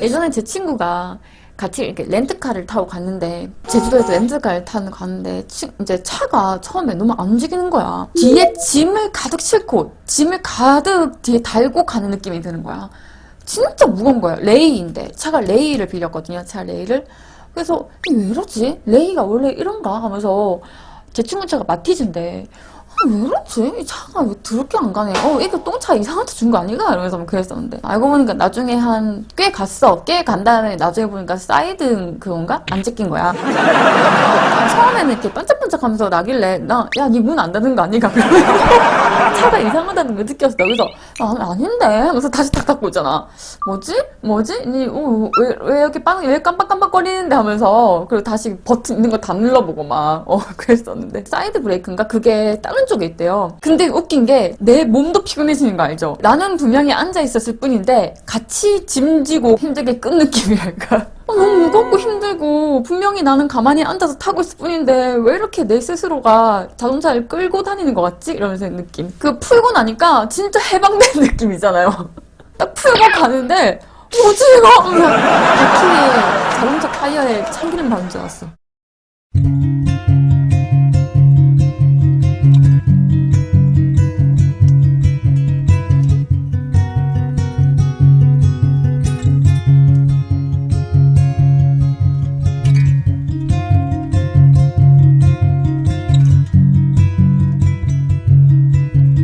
예전에 제 친구가 같이 이렇게 렌트카를 타고 갔는데 제주도에서 렌트카를 타는 가는데 치- 이제 차가 처음에 너무 안 움직이는 거야. 뒤에 짐을 가득 싣고 짐을 가득 뒤에 달고 가는 느낌이 드는 거야. 진짜 무거운 거예요. 레이인데 차가 레이를 빌렸거든요. 차 레이를. 그래서 왜 이러지? 레이가 원래 이런가 하면서 제 친구 차가 마티즈인데 아, 왜 이러지? 이 차가 왜 더럽게 안 가네. 어, 이거 똥차 이상한 차준거 아니가? 이러면서 막 그랬었는데. 알고 보니까 나중에 한, 꽤 갔어. 꽤 간 다음에 나중에 보니까 사이드 그건가? 안 찍힌 거야. 처음에는 이렇게 반짝반짝 하면서 나길래, 나, 야, 니 문 안 닫는 거 아니가? 차가 이상하다는 걸 느꼈어. 그래서, 아, 아닌데? 하면서 다시 탁 닫고 있잖아. 뭐지? 뭐지? 니, 어, 왜, 왜 이렇게 빵, 왜 깜빡깜빡거리는데 하면서, 그리고 다시 버튼 있는 거 다 눌러보고 막, 어, 그랬었는데. 사이드 브레이크인가? 그게 다른 쪽에 있대요. 근데 웃긴 게, 내 몸도 피곤해지는 거 알죠? 나는 분명히 앉아 있었을 뿐인데, 같이 짐지고 힘들게 끈 느낌이랄까? 어, 너무 무겁고 힘들고, 분명히 나는 가만히 앉아서 타고 있을 뿐인데, 왜 이렇게 내 스스로가 자동차를 끌고 다니는 것 같지? 이러면서 느낌. 그 풀고 나니까 진짜 해방된 느낌이잖아요. 딱 풀고 가는데, 뭐지 이거? 바퀴에 자동차 타이어에 참기름 바른 줄 알았어.